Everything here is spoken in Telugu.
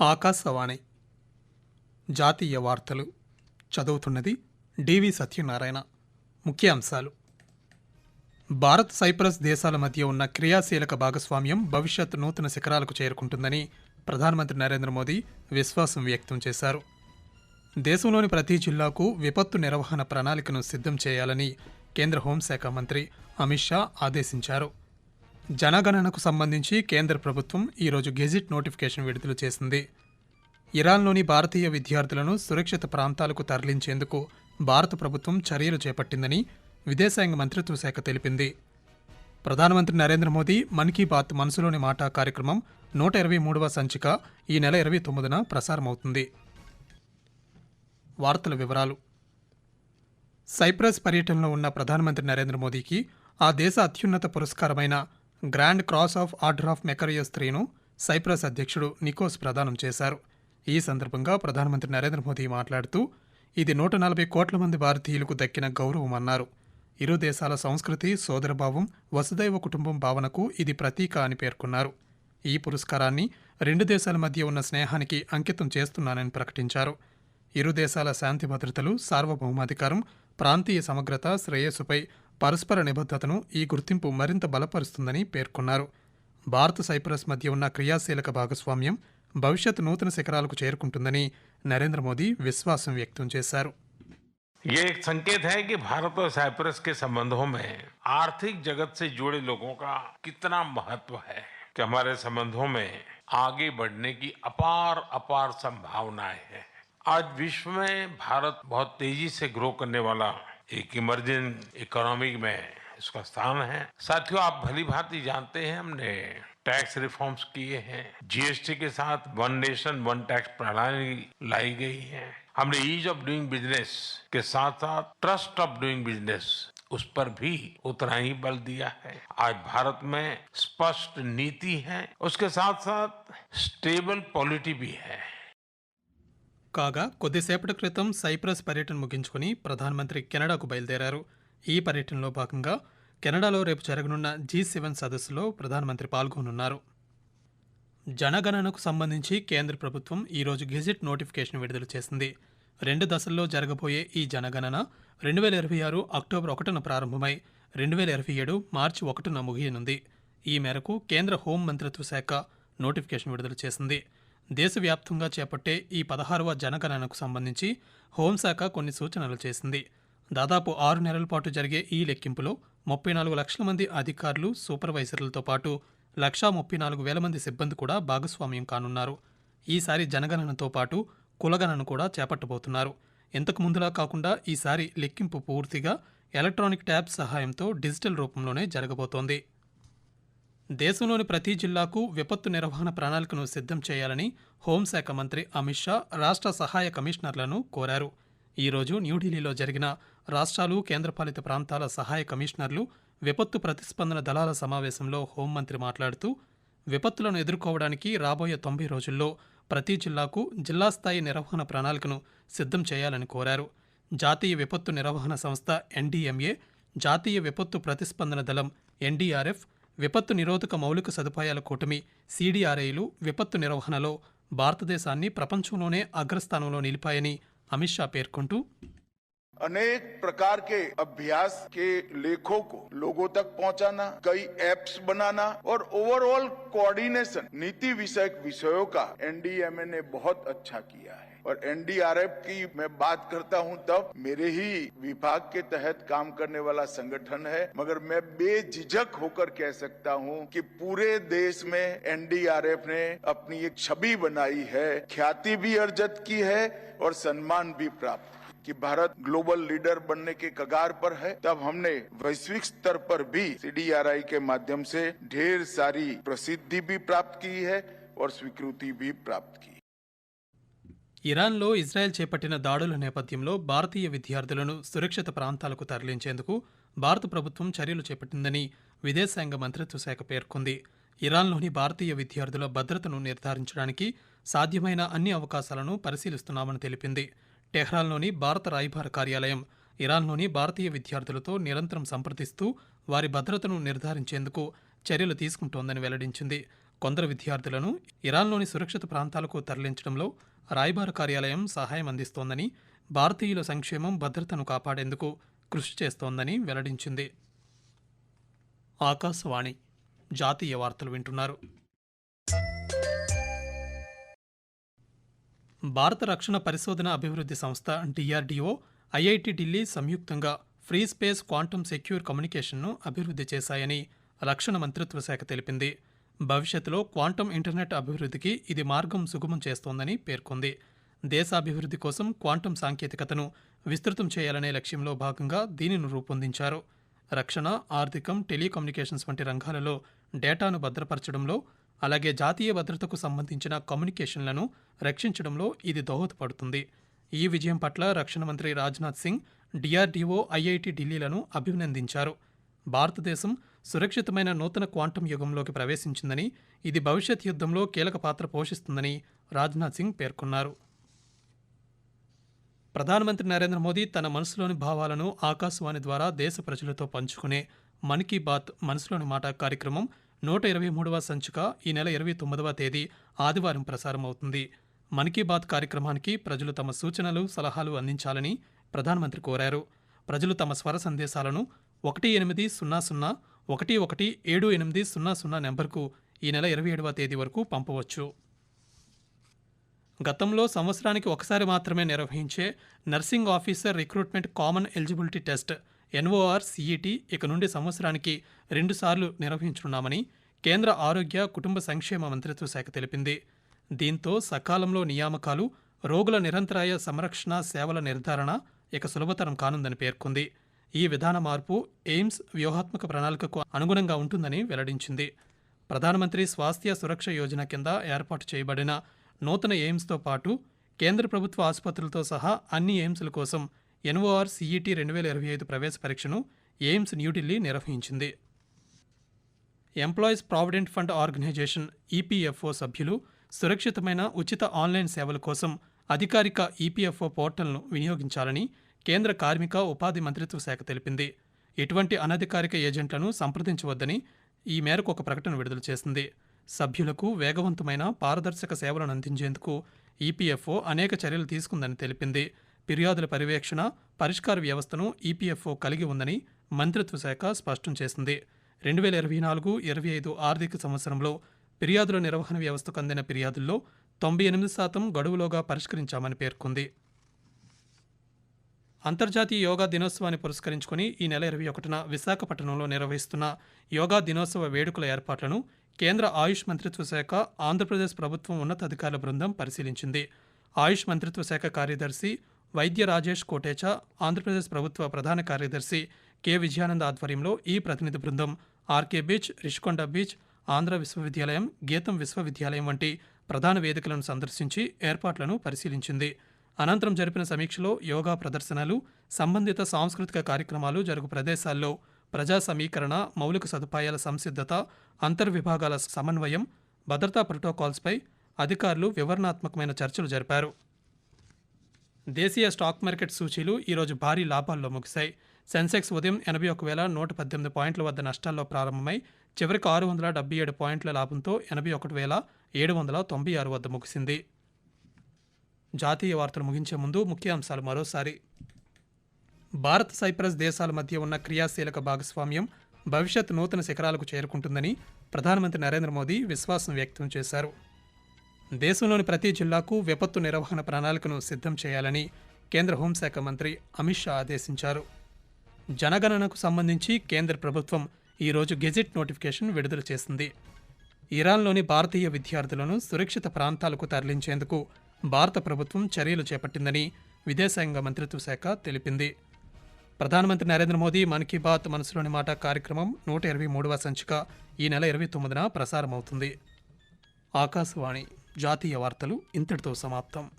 ఆకాశవాణి. జాతీయ వార్తలు. చదువుతున్నది డివి సత్యనారాయణ. ముఖ్యాంశాలు. భారత్ సైప్రస్ దేశాల మధ్య ఉన్న క్రియాశీలక భాగస్వామ్యం భవిష్యత్ నూతన శిఖరాలకు చేరుకుంటుందని ప్రధానమంత్రి నరేంద్ర మోదీ విశ్వాసం వ్యక్తం చేశారు. దేశంలోని ప్రతి జిల్లాకు విపత్తు నిర్వహణ ప్రణాళికను సిద్ధం చేయాలని కేంద్ర హోంశాఖ మంత్రి అమిత్ షా ఆదేశించారు. జనగణనకు సంబంధించి కేంద్ర ప్రభుత్వం ఈరోజు గెజిట్ నోటిఫికేషన్ విడుదల చేసింది. ఇరాన్లోని భారతీయ విద్యార్థులను సురక్షిత ప్రాంతాలకు తరలించేందుకు భారత ప్రభుత్వం చర్యలు చేపట్టిందని విదేశాంగ మంత్రిత్వ శాఖ తెలిపింది. ప్రధానమంత్రి నరేంద్ర మోదీ మన్ కీ బాత్ మనసులోని మాట కార్యక్రమం నూట ఇరవై మూడవ సంచిక ఈ నెల ఇరవై తొమ్మిదిన ప్రసారమవుతుంది. వార్తల వివరాలు. సైప్రస్ పర్యటనలో ఉన్న ప్రధానమంత్రి నరేంద్ర మోదీకి ఆ దేశ అత్యున్నత పురస్కారమైన Grand Cross of Order of Makarios త్రీను Cyprus అధ్యక్షుడు నికోస్ ప్రదానం చేశారు. ఈ సందర్భంగా ప్రధానమంత్రి నరేంద్ర మోదీ మాట్లాడుతూ ఇది నూట నలభై కోట్ల మంది భారతీయులకు దక్కిన గౌరవం అన్నారు. ఇరు దేశాల సంస్కృతి సోదరభావం వసుదైవ కుటుంబం భావనకు ఇది ప్రతీక అని పేర్కొన్నారు. ఈ పురస్కారాన్ని రెండు దేశాల మధ్య ఉన్న స్నేహానికి అంకితం చేస్తున్నానని ప్రకటించారు. ఇరు దేశాల శాంతి భద్రతలు సార్వభౌమాధికారం ప్రాంతీయ సమగ్రత శ్రేయస్సుపై పరస్పర నిబద్ధతను ఈ గుర్తింపు మరింత బలపరుస్తుందని పేర్కొన్నారు భారత్ సైప్రస్ మధ్య ఉన్న క్రియాశీలక భాగస్వామ్యం భవిష్యత్ నూతన శిఖరాలకు చేరుకుంటుందని నరేంద్ర మోదీ విశ్వాసం వ్యక్తం చేశారు ये एक संकेत है कि भारत और साइप्रस के संबंधों में आर्थिक जगत से जुड़े लोगों का कितना महत्व है कि हमारे संबंधों में आगे बढ़ने की अपार अपार संभावनाएं हैं आज विश्व में भारत बहुत तेजी से ग्रो करने वाला एक इमर्जिंग इकोनॉमी में इसका स्थान है। साथियों, आप भली भांति जानते हैं, हमने टैक्स रिफॉर्म्स किए हैं। जीएसटी के साथ वन नेशन वन टैक्स प्रणाली लाई गई है। हमने ईज ऑफ़ डूइंग बिज़नेस के साथ साथ ट्रस्ट ऑफ़ डूइंग बिज़नेस उस पर भी उतना ही बल दिया है। आज भारत में स्पष्ट नीति है। उसके साथ साथ स्टेबल पॉलिटी भी है। కాగా కొద్దిసేపటి క్రితం సైప్రస్ పర్యటన ముగించుకుని ప్రధానమంత్రి కెనడాకు బయలుదేరారు. ఈ పర్యటనలో భాగంగా కెనడాలో రేపు జరగనున్న జీ సెవెన్ సదస్సులో ప్రధానమంత్రి పాల్గొనున్నారు. జనగణనకు సంబంధించి కేంద్ర ప్రభుత్వం ఈరోజు గెజిట్ నోటిఫికేషన్ విడుదల చేసింది. రెండు దశల్లో జరగబోయే ఈ జనగణన రెండు వేల ఇరవై ఆరు అక్టోబర్ ఒకటిన ప్రారంభమై రెండు వేల ఇరవై ఏడు మార్చి ఒకటిన ముగియనుంది. ఈ మేరకు కేంద్ర హోం మంత్రిత్వ శాఖ నోటిఫికేషన్ విడుదల చేసింది. దేశవ్యాప్తంగా చేపట్టే ఈ పదహారవ జనగణనకు సంబంధించి హోంశాఖ కొన్ని సూచనలు చేసింది. దాదాపు ఆరు నెలల పాటు జరిగే ఈ లెక్కింపులో ముప్పై నాలుగు లక్షల మంది అధికారులు సూపర్వైజర్లతో పాటు లక్షా ముప్పై నాలుగు వేల మంది సిబ్బంది కూడా భాగస్వామ్యం కానున్నారు. ఈసారి జనగణనతో పాటు కులగణన కూడా చేపట్టబోతున్నారు. ఇంతకు ముందులా కాకుండా ఈసారి లెక్కింపు పూర్తిగా ఎలక్ట్రానిక్ ట్యాబ్ సహాయంతో డిజిటల్ రూపంలోనే జరగబోతోంది. దేశంలోని ప్రతి జిల్లాకు విపత్తు నిర్వహణ ప్రణాళికను సిద్ధం చేయాలని హోంశాఖ మంత్రి అమిత్ షా రాష్ట్ర సహాయ కమిషనర్లను కోరారు. ఈరోజు న్యూఢిల్లీలో జరిగిన రాష్ట్రాలు కేంద్రపాలిత ప్రాంతాల సహాయ కమిషనర్లు విపత్తు ప్రతిస్పందన దళాల సమావేశంలో హోంమంత్రి మాట్లాడుతూ విపత్తులను ఎదుర్కోవడానికి రాబోయే తొంభై రోజుల్లో ప్రతి జిల్లాకు జిల్లా స్థాయి నిర్వహణ ప్రణాళికను సిద్ధం చేయాలని కోరారు. జాతీయ విపత్తు నిర్వహణ సంస్థ ఎన్డీఎంఏ జాతీయ విపత్తు ప్రతిస్పందన దళం ఎన్డీఆర్ఎఫ్ విపత్తు నిరోధక మౌలిక సదుపాయాల కూటమి సీడీఆర్ఐలు విపత్తు నిర్వహణలో భారతదేశాన్ని ప్రపంచంలోనే అగ్రస్థానంలో నిలిపాయని అమిత్ షా పేర్కొంటూ अनेक प्रकार के अभ्यास के लेखों को लोगों तक पहुंचाना कई एप्स बनाना और ओवरऑल कोऑर्डिनेशन नीति विषयक विषयों का एनडीएमए ने बहुत अच्छा किया है और एनडीआरएफ की मैं बात करता हूँ तब मेरे ही विभाग के तहत काम करने वाला संगठन है, मगर मैं बेझिझक होकर कह सकता हूँ कि पूरे देश में एनडीआरएफ ने अपनी एक छवि बनाई है, ख्याति भी अर्जित की है और सम्मान भी प्राप्त। कि भारत ग्लोबल लीडर बनने के कगार पर है, तब हमने वैश्विक स्तर पर भी सीडीआरआई के माध्यम से ढेर सारी प्रसिद्धि भी प्राप्त की है और स्वीकृति भी प्राप्त की। ఇరాన్లో ఇజ్రాయెల్ చేపట్టిన దాడుల నేపథ్యంలో భారతీయ విద్యార్థులను సురక్షిత ప్రాంతాలకు తరలించేందుకు భారత ప్రభుత్వం చర్యలు చేపట్టిందని విదేశాంగ మంత్రిత్వ శాఖ పేర్కొంది. ఇరాన్లోని భారతీయ విద్యార్థుల భద్రతను నిర్ధారించడానికి సాధ్యమైన అన్ని అవకాశాలను పరిశీలిస్తున్నామని తెలిపింది. టెహ్రాన్లోని భారత రాయబార కార్యాలయం ఇరాన్లోని భారతీయ విద్యార్థులతో నిరంతరం సంప్రదిస్తూ వారి భద్రతను నిర్ధారించేందుకు చర్యలు తీసుకుంటోందని వెల్లడించింది. కొందరు విద్యార్థులను ఇరాన్లోని సురక్షిత ప్రాంతాలకు తరలించడంలో రాయబార కార్యాలయం సహాయం అందిస్తోందని భారతీయుల సంక్షేమం భద్రతను కాపాడేందుకు కృషి చేస్తోందని వెల్లడించింది. ఆకాశవాణి జాతీయ వార్తలు వింటున్నారు. భారత రక్షణ పరిశోధన అభివృద్ధి సంస్థ డిఆర్డీఓ ఐఐటి ఢిల్లీ సంయుక్తంగా ఫ్రీ స్పేస్ క్వాంటమ్ సెక్యూర్ కమ్యూనికేషన్ను అభివృద్ధి చేశాయని రక్షణ మంత్రిత్వ శాఖ తెలిపింది. భవిష్యత్తులో క్వాంటమ్ ఇంటర్నెట్ అభివృద్ధికి ఇది మార్గం సుగమం చేస్తోందని పేర్కొంది. దేశాభివృద్ధి కోసం క్వాంటమ్ సాంకేతికతను విస్తృతం చేయాలనే లక్ష్యంలో భాగంగా దీనిని రూపొందించారు. రక్షణ ఆర్థికం టెలికమ్యూనికేషన్స్ వంటి రంగాలలో డేటాను భద్రపరచడంలో అలాగే జాతీయ భద్రతకు సంబంధించిన కమ్యూనికేషన్లను రక్షించడంలో ఇది దోహదపడుతుంది. ఈ విజయం పట్ల రక్షణ మంత్రి రాజ్నాథ్ సింగ్ డిఆర్డీఓ ఐఐటి ఢిల్లీలను అభినందించారు. భారతదేశం సురక్షితమైన నూతన క్వాంటం యుగంలోకి ప్రవేశించిందని ఇది భవిష్యత్ యుద్ధంలో కీలక పాత్ర పోషిస్తుందని రాజ్నాథ్ సింగ్ పేర్కొన్నారు. ప్రధానమంత్రి నరేంద్ర మోదీ తన మనసులోని భావాలను ఆకాశవాణి ద్వారా దేశ ప్రజలతో పంచుకునే మన్ కీ బాత్ మనసులోని మాట కార్యక్రమం నూట ఇరవై మూడవ సంచిక ఈ నెల ఇరవై తొమ్మిదవ తేదీ ఆదివారం ప్రసారం అవుతుంది మన్ కీ బాత్ కార్యక్రమానికి ప్రజలు తమ సూచనలు సలహాలు అందించాలని ప్రధానమంత్రి కోరారు. ప్రజలు తమ స్వర సందేశాలను ఒకటి ఎనిమిది సున్నా సున్నా ఒకటి ఒకటి ఏడు ఎనిమిది సున్నా సున్నా నెంబర్కు ఈ నెల ఇరవై ఏడవ తేదీ వరకు పంపవచ్చు. గతంలో సంవత్సరానికి ఒకసారి మాత్రమే నిర్వహించే nursing officer recruitment common eligibility test NOR CET ఇక నుండి సంవత్సరానికి రెండుసార్లు నిర్వహించనున్నామని కేంద్ర ఆరోగ్య కుటుంబ సంక్షేమ మంత్రిత్వ శాఖ తెలిపింది. దీంతో సకాలంలో నియామకాలు రోగుల నిరంతరాయ సంరక్షణ సేవల నిర్ధారణ ఇక సులభతరం కానుందని పేర్కొంది. ఈ విధాన మార్పు ఎయిమ్స్ వ్యూహాత్మక ప్రణాళికకు అనుగుణంగా ఉంటుందని వెల్లడించింది. ప్రధానమంత్రి స్వాస్థ్య సురక్ష యోజన కింద ఏర్పాటు చేయబడిన నూతన ఎయిమ్స్తో పాటు కేంద్ర ప్రభుత్వ ఆసుపత్రులతో సహా అన్ని ఎయిమ్స్ల కోసం ఎన్ఓఆర్ సిఈటి రెండు వేల ఇరవై ఐదు ప్రవేశ పరీక్షను ఎయిమ్స్ న్యూఢిల్లీ నిర్వహించింది. Employees provident fund organisation EPFO సభ్యులు సురక్షితమైన ఉచిత ఆన్లైన్ సేవల కోసం అధికారిక ఈపీఎఫ్ఓ పోర్టల్ను వినియోగించాలని కేంద్ర కార్మిక ఉపాధి మంత్రిత్వ శాఖ తెలిపింది. ఎటువంటి అనధికారిక ఏజెంట్లను సంప్రదించవద్దని ఈ మేరకు ఒక ప్రకటన విడుదల చేసింది. సభ్యులకు వేగవంతమైన పారదర్శక సేవలను అందించేందుకు ఈపీఎఫ్ఓ అనేక చర్యలు తీసుకుందని తెలిపింది. ఫిర్యాదుల పర్యవేక్షణ పరిష్కార వ్యవస్థను ఈపీఎఫ్ఓ కలిగి ఉందని మంత్రిత్వ శాఖ స్పష్టం చేసింది. రెండు వేల ఇరవై నాలుగు ఇరవై ఐదు ఆర్థిక సంవత్సరంలో ఫిర్యాదుల నిర్వహణ వ్యవస్థకు అందిన ఫిర్యాదుల్లో తొంభై ఎనిమిది శాతం గడువులోగా పరిష్కరించామని పేర్కొంది. అంతర్జాతీయ యోగా దినోత్సవాన్ని పురస్కరించుకుని ఈ నెల ఇరవై ఒకటిన విశాఖపట్నంలో నిర్వహిస్తున్న యోగా దినోత్సవ వేడుకల ఏర్పాట్లను కేంద్ర ఆయుష్ మంత్రిత్వ శాఖ ఆంధ్రప్రదేశ్ ప్రభుత్వం ఉన్నతాధికారుల బృందం పరిశీలించింది. ఆయుష్ మంత్రిత్వ శాఖ కార్యదర్శి వైద్య రాజేష్ కోటేచా ఆంధ్రప్రదేశ్ ప్రభుత్వ ప్రధాన కార్యదర్శి కె విజయానంద్ ఆధ్వర్యంలో ఈ ప్రతినిధి బృందం RK beach Rishikonda beach Andhra విశ్వవిద్యాలయం గీతం విశ్వవిద్యాలయం వంటి ప్రధాన వేదికలను సందర్శించి ఏర్పాట్లను పరిశీలించింది. అనంతరం జరిపిన సమీక్షలో యోగా ప్రదర్శనలు సంబంధిత సాంస్కృతిక కార్యక్రమాలు జరుగు ప్రదేశాల్లో ప్రజా సమీకరణ మౌలిక సదుపాయాల సంసిద్ధత అంతర్విభాగాల సమన్వయం భద్రతా ప్రోటోకాల్స్పై అధికారులు వివరణాత్మకమైన చర్చలు జరిపారు. దేశీయ స్టాక్ మార్కెట్ సూచీలు ఈరోజు భారీ లాభాల్లో ముగిశాయి. సెన్సెక్స్ ఉదయం ఎనభై ఒక వేల నూట పద్దెనిమిది పాయింట్ల వద్ద నష్టాల్లో ప్రారంభమై చివరికి ఆరు వందల డెబ్బై ఏడు పాయింట్ల లాభంతో ఎనభై ఒకటి వేల ఏడు వందల తొంభై ఆరు వద్ద ముగిసింది. జాతీయ వార్తలు ముగించే ముందు ముఖ్యాంశాలు మరోసారి. భారత్ సైప్రస్ దేశాల మధ్య ఉన్న క్రియాశీలక భాగస్వామ్యం భవిష్యత్ నూతన శిఖరాలకు చేరుకుంటుందని ప్రధానమంత్రి నరేంద్ర మోదీ విశ్వాసం వ్యక్తం చేశారు. దేశంలోని ప్రతి జిల్లాకు విపత్తు నిర్వహణ ప్రణాళికను సిద్ధం చేయాలని కేంద్ర హోంశాఖ మంత్రి అమిత్ షా ఆదేశించారు. జనగణనకు సంబంధించి కేంద్ర ప్రభుత్వం ఈరోజు గెజిట్ నోటిఫికేషన్ విడుదల చేసింది. ఇరాన్లోని భారతీయ విద్యార్థులను సురక్షిత ప్రాంతాలకు తరలించేందుకు భారత ప్రభుత్వం చర్యలు చేపట్టిందని విదేశాంగ మంత్రిత్వ శాఖ తెలిపింది. ప్రధానమంత్రి నరేంద్ర మోదీ మన్ కీ బాత్ మనసులోని మాట కార్యక్రమం నూట ఇరవై మూడవ సంచిక ఈ నెల ఇరవై తొమ్మిదిన ప్రసారమవుతుంది. ఆకాశవాణి జాతీయ వార్తలు ఇంతటితో సమాప్తం.